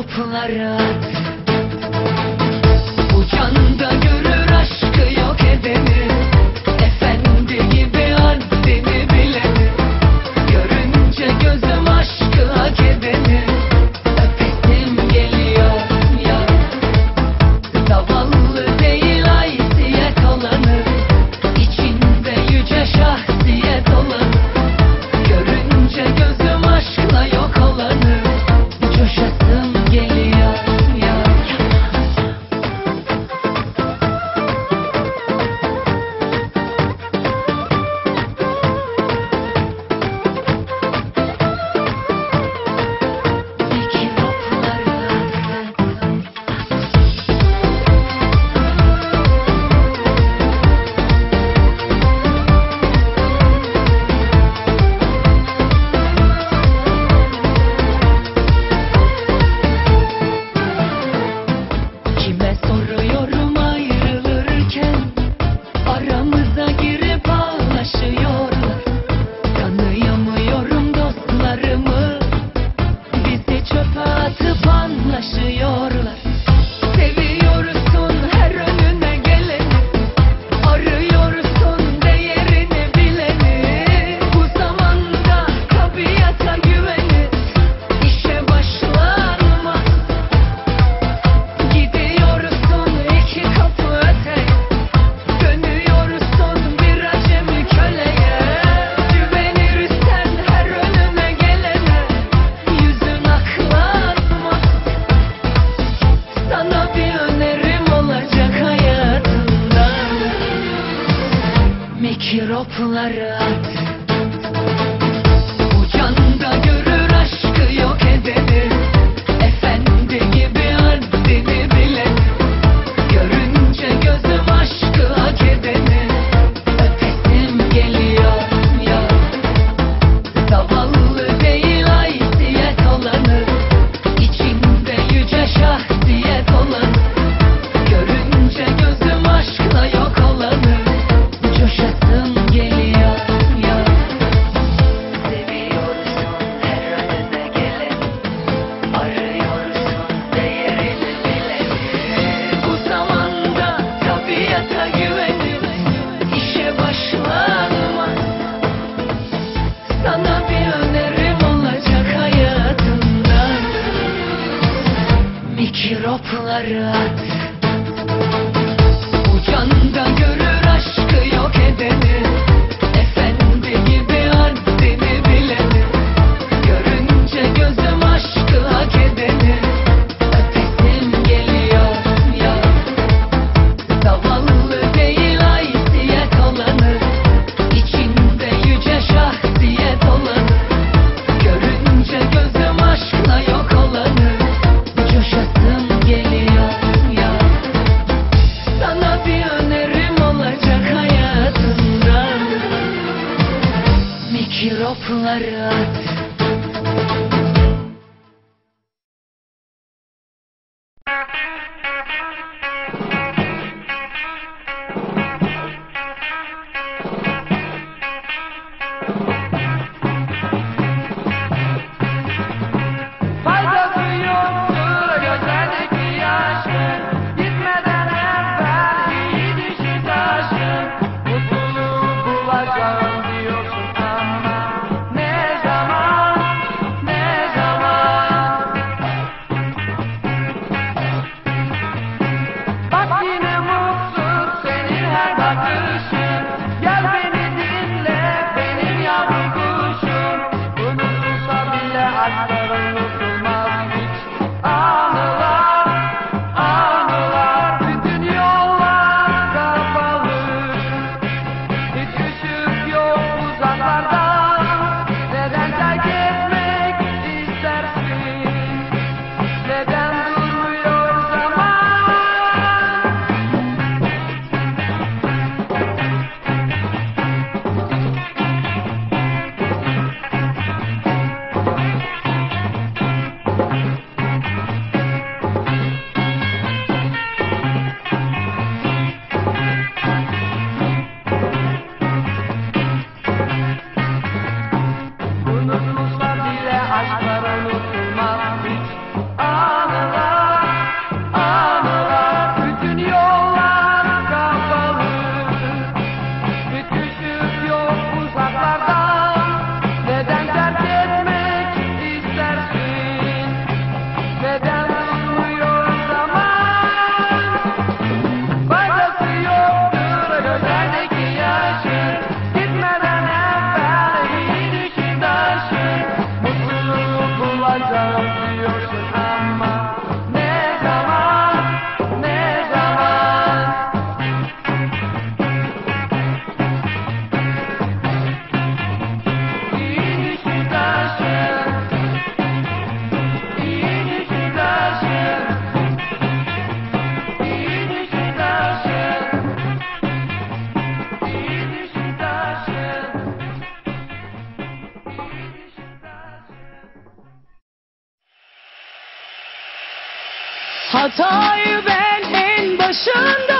toplarak Ucanda gö- mikropları at. Ucanda görür aşkı yok edeni Madero. Hatayı ben en başında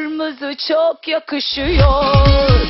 kırmızı çok yakışıyor